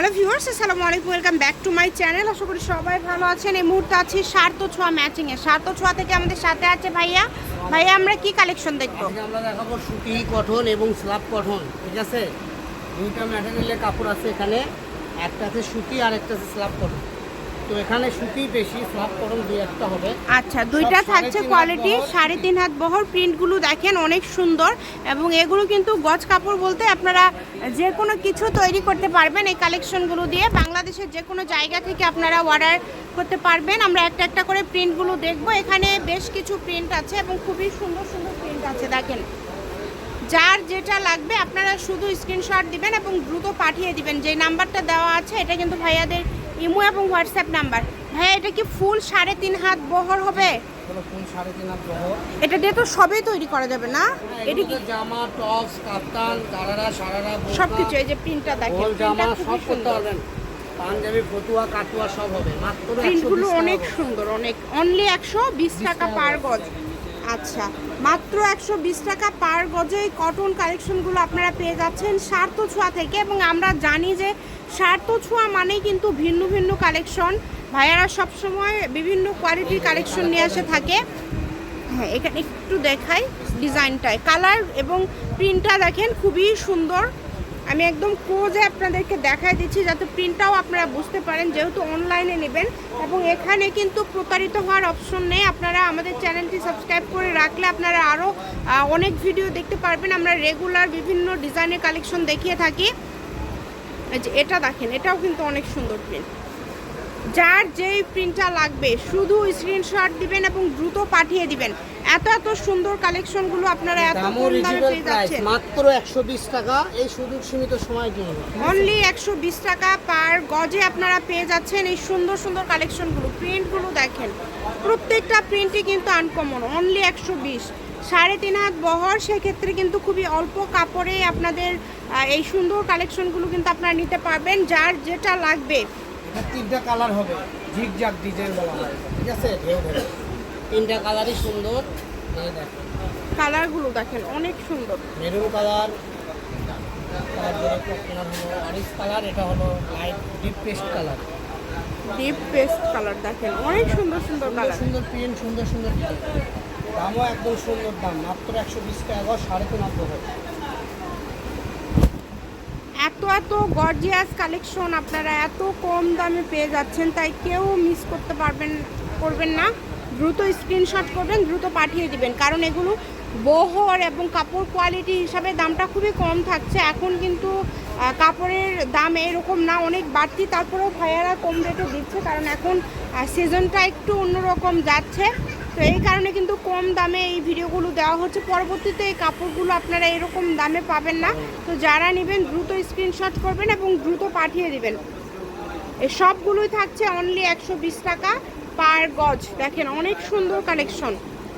Hello viewers, আসসালামু আলাইকুম, welcome back to my channel. আশা করি সবাই ভালো আছেন। এই মুহূর্তে আছি সার্থ ছোঁয়া ম্যাচিং এ। সার্থ ছোঁয়া থেকে আমাদের সাথে আছে ভাইয়া। ভাইয়া, আমরা কি কালেকশন দেখব? আমরা দেখাবো সুতি কটন এবং স্লাব কটন ঠিক আছে? দুইটা ম্যাটেরিয়ালের কাপড় আছে এখানে, একটা আছে সুতি আর একটা আছে স্লাব কটন তো এখানে সুতি বেশি স্লাব কটন দুই একটা হবে। আচ্ছা দুইটা থাকছে কোয়ালিটি সাড়ে তিন হাত বহর। প্রিন্টগুলো দেখেন অনেক সুন্দর এবং এগুলো কিন্তু গজ কাপড় বলতে আপনারা যে কোনো কিছু তৈরি করতে পারবেন এই কালেকশনগুলো দিয়ে। বাংলাদেশের যে কোনো জায়গা থেকে আপনারা অর্ডার করতে পারবেন। আমরা একটা একটা করে প্রিন্টগুলো দেখব। এখানে বেশ কিছু প্রিন্ট আছে এবং খুবই সুন্দর সুন্দর প্রিন্ট আছে দেখেন। যার যেটা লাগবে আপনারা শুধু স্ক্রিনশট দিবেন এবং দ্রুত পাঠিয়ে দিবেন। যে নাম্বারটা দেওয়া আছে এটা কিন্তু ভাইয়াদের ইমো এবং হোয়াটসঅ্যাপ নাম্বার। ভাইয়া এটা কি ফুল সাড়ে তিন হাত বহর হবে? এটা দিয়ে তো সবই তৈরি করা যাবে না? এটা কি জামা টপস কাপ্তান গারারা সারারা সব কিছু এই যে প্রিন্টটা দেখেন জামা সব করতে পারবেন। পাঞ্জাবি ফতুয়া কাটুয়া সব হবে। মাত্র প্রিন্টগুলো 120 টাকা অনেক সুন্দর অনেক। অনলি একশো বিশ টাকা টাকা পার গজ। আচ্ছা মাত্র একশো বিশ টাকা পার গজে কটন কালেকশনগুলো আপনারা পেয়ে যাচ্ছেন সার্থ ছোঁয়া থেকে এবং আমরা জানি যে সার্থ ছোঁয়া মানেই কিন্তু ভিন্ন ভিন্ন কালেকশন ভাইয়ারা সবসময় বিভিন্ন কোয়ালিটির কালেকশন নিয়ে এসে থাকে। হ্যাঁ এখানে একটু দেখাই ডিজাইনটায় কালার এবং প্রিন্টটা দেখেন, খুবই সুন্দর। আমি একদম ক্লোজে আপনাদেরকে দেখাই দিচ্ছি, যাতে প্রিন্টটাও আপনারা বুঝতে পারেন, যেহেতু অনলাইনে নেবেন। এবং এখানে কিন্তু প্রতারিত হওয়ার অপশন নেই। আপনারা আমাদের চ্যানেলটি সাবস্ক্রাইব করে রাখলে আপনারা আরও অনেক ভিডিও দেখতে পারবেন। আমরা রেগুলার বিভিন্ন ডিজাইনের কালেকশন দেখিয়ে থাকি। এটা দেখেন, এটাও কিন্তু অনেক সুন্দর প্রিন্ট যার যেই প্রিন্টটা লাগবে শুধু স্ক্রিনশট দিবেন এবং দ্রুত পাঠিয়ে দিবেন। এত এত সুন্দর কালেকশনগুলো আপনারা এত কম দামে পেয়ে যাচ্ছেন। মাত্র একশো বিশ টাকা এই সুযোগ সীমিত সময়ের জন্য অনলি একশো বিশ টাকা পার গজে আপনারা পেয়ে যাচ্ছেন এই সুন্দর সুন্দর কালেকশনগুলো প্রিন্টগুলো দেখেন প্রত্যেকটা প্রিন্টই কিন্তু আনকমন অনলি একশো বিশ। সাড়ে তিন হাত বহর সেক্ষেত্রে কিন্তু খুবই অল্প কাপড়ে আপনাদের এই সুন্দর কালেকশনগুলো কিন্তু আপনারা নিতে পারবেন। যার যেটা লাগবে এটা তিনটা কালার হবে। ঝিকঝাক ডিজাইন বলা হয়। ঠিক আছে? ঢেউ ঢেউ। তিনটা কালারই সুন্দর। কালারগুলো দেখেন অনেক সুন্দর। মেরুন কালার অরেঞ্জ কালার এটা হলো light deep paste colour deep paste colour দেখেন অনেক সুন্দর সুন্দর কালার সুন্দর প্রিন্ট সুন্দর সুন্দর। দামও একদম সুন্দর দাম মাত্র একশো বিশ টাকা সাড়ে তিন বহর। এত গর্জিয়াস কালেকশন আপনারা এত কম দামে পেয়ে যাচ্ছেন, তাই কেউ মিস করতে পারবেন, করবেন না। দ্রুত স্ক্রিনশট করবেন, দ্রুত পাঠিয়ে দিবেন, কারণ এগুলো বহর এবং কাপড় কোয়ালিটি হিসাবে দামটা খুবই কম থাকছে। এখন কিন্তু কাপড়ের দাম এরকম না, অনেক বাড়তি, তারপরেও ভাইয়ারা কম রেটে দিচ্ছে, কারণ এখন সিজনটা একটু অন্যরকম যাচ্ছে। তো এই কারণে কিন্তু কম দামে এই ভিডিওগুলো দেওয়া হচ্ছে। পরবর্তীতে এই কাপড়গুলো আপনারা এরকম দামে পাবেন না। তো যারা নেবেন দ্রুত স্ক্রিনশট করবেন এবং দ্রুত পাঠিয়ে দেবেন। এই সবগুলোই থাকছে অনলি একশো বিশ টাকা পার গজ। দেখেন অনেক সুন্দর কালেকশন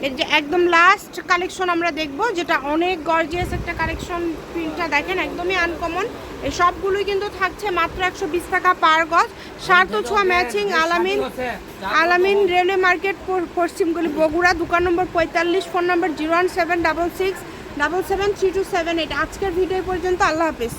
এর যে একদম লাস্ট কালেকশন আমরা দেখব যেটা অনেক গর্জিয়াস একটা কালেকশন প্রিন্টটা দেখেন একদমই আনকমন এই সবগুলোই কিন্তু থাকছে মাত্র একশো বিশ টাকা পার গজ। সার্থ ছোঁয়া ম্যাচিং আলামিন আলামিন রেলওয়ে মার্কেট পশ্চিমগুলি বগুড়া দোকান নম্বর পঁয়তাল্লিশ phone number zero one seven double six double seven three two seven eight আজকের ভিডিও পর্যন্ত আল্লাহ হাফিজ।